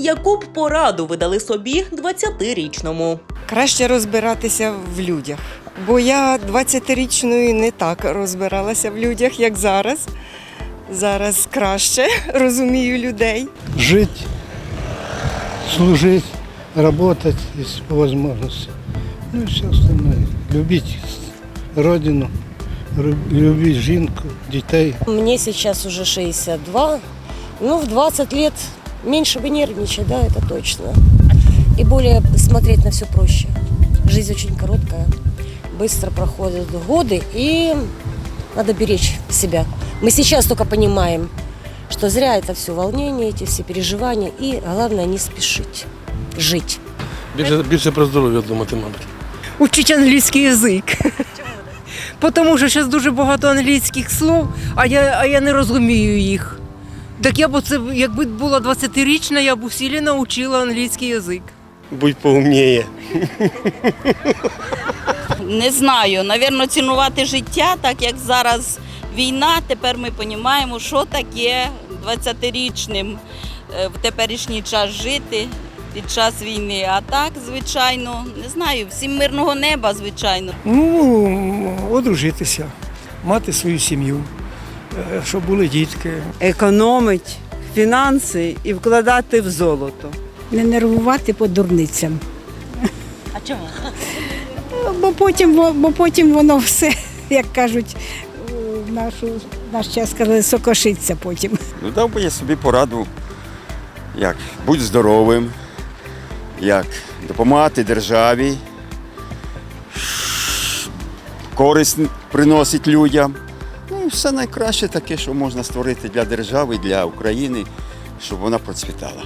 Яку б пораду ви дали собі 20-річному? Краще розбиратися в людях. Бо я 20-річною не так розбиралася в людях, як зараз. Зараз краще розумію людей. жить, служить, работать, если по возможности. Ну и все остальное. Любить родину, любить жінку, дітей. Мне сейчас уже 62. Ну, в 20 лет меньше бы нервничать, да, это точно. И более смотреть на все проще. Жизнь очень короткая, быстро проходят годы, и надо беречь себя. Мы сейчас только понимаем, что зря это все волнение, эти все переживания, и главное не спешить жить. Більше, більше про здоров'я думати, мабуть. Учить англійський язик. Тому що зараз дуже багато англійських слов, а я, а я не розумію їх. Так я б оце, якби була 20-річна, я б усілі навчила англійський язик. Будь поумніє. Не знаю, навірно, цінувати життя, так як зараз війна, тепер ми розуміємо, що таке 20-річним е, в теперішній час жити під час війни. А так, звичайно, не знаю, всім мирного неба, звичайно. Ну, одружитися, мати свою сім'ю, щоб були дітки. економить фінанси і вкладати в золото. не нервувати по дурницям. А чому? Бо потім, бо потім воно все, як кажуть, в нашу, наш час сказали, сокошиться потім. Ну, дав би я собі пораду, як будь здоровим, як допомагати державі, користь приносить людям. Все найкраще таке, що можна створити для держави, для України, щоб вона процвітала.